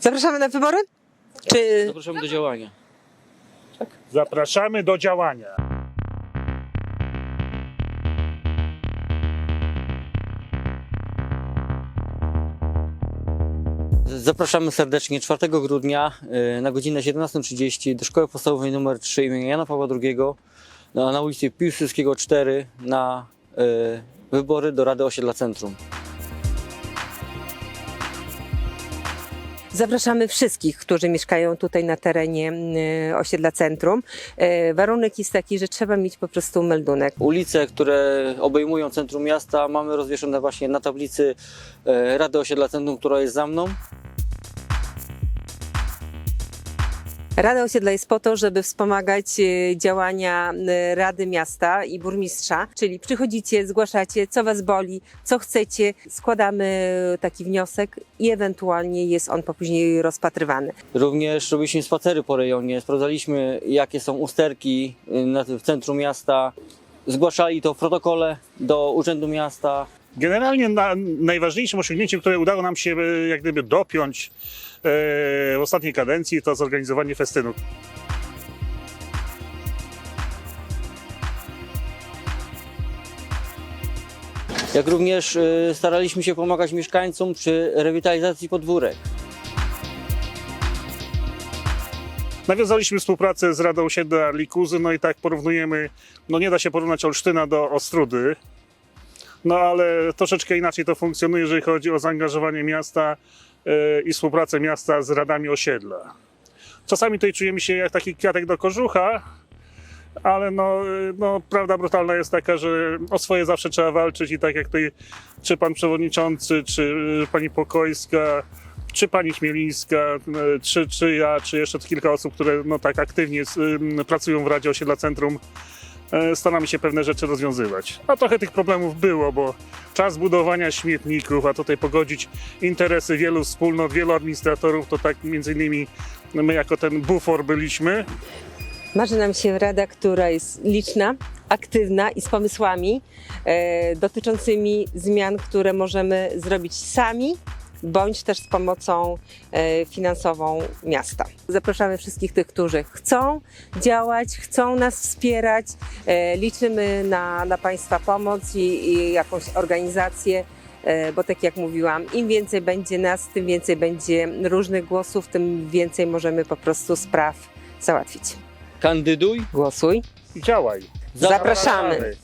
Zapraszamy na wybory? Czy Zapraszamy do działania. Zapraszamy do działania. Zapraszamy serdecznie 4 grudnia y, na godzinę 17.30 do Szkoły Podstawowej nr 3 im. Jana Pawła II na, na ulicy Piłsudskiego 4 na y, wybory do Rady Osiedla Centrum. Zapraszamy wszystkich, którzy mieszkają tutaj na terenie y, osiedla centrum. Y, Warunek jest taki, że trzeba mieć po prostu meldunek. Ulice, które obejmują centrum miasta mamy rozwieszone właśnie na tablicy y, Rady Osiedla Centrum, która jest za mną. Rada Osiedla jest po to, żeby wspomagać y, działania y, Rady Miasta i Burmistrza, czyli przychodzicie, zgłaszacie, co Was boli, co chcecie, składamy taki wniosek i ewentualnie jest on później rozpatrywany. Również robiliśmy spacery po rejonie, sprawdzaliśmy jakie są usterki w centrum miasta. Zgłaszali to w protokole do Urzędu Miasta. Generalnie na, najważniejszym osiągnięciem, które udało nam się e, jak gdyby dopiąć e, w ostatniej kadencji, to zorganizowanie festynu. Jak również y, staraliśmy się pomagać mieszkańcom przy rewitalizacji podwórek. Nawiązaliśmy współpracę z Radą Osiedla Likuzy, no i tak porównujemy, no nie da się porównać Olsztyna do Ostrudy, no ale troszeczkę inaczej to funkcjonuje, jeżeli chodzi o zaangażowanie miasta e, i współpracę miasta z radami osiedla. Czasami tutaj czujemy się jak taki kwiatek do kożucha, ale no, e, no, prawda brutalna jest taka, że o swoje zawsze trzeba walczyć i tak jak tutaj czy pan przewodniczący, czy e, pani Pokojska, czy pani Chmielińska, e, czy, czy ja, czy jeszcze kilka osób, które no, tak aktywnie pracują w Radzie Osiedla Centrum, staramy się pewne rzeczy rozwiązywać. A trochę tych problemów było, bo czas budowania śmietników, a tutaj pogodzić interesy wielu wspólnot, wielu administratorów, to tak między innymi my jako ten bufor byliśmy. Marzy nam się rada, która jest liczna, aktywna i z pomysłami e, dotyczącymi zmian, które możemy zrobić sami, bądź też z pomocą e, finansową miasta. Zapraszamy wszystkich tych, którzy chcą działać, chcą nas wspierać. E, liczymy na, na Państwa pomoc i, i jakąś organizację. e, Bo tak jak mówiłam, im więcej będzie nas, tym więcej będzie różnych głosów, tym więcej możemy po prostu spraw załatwić. Kandyduj. Głosuj. I działaj. Zapraszamy. Zapraszamy.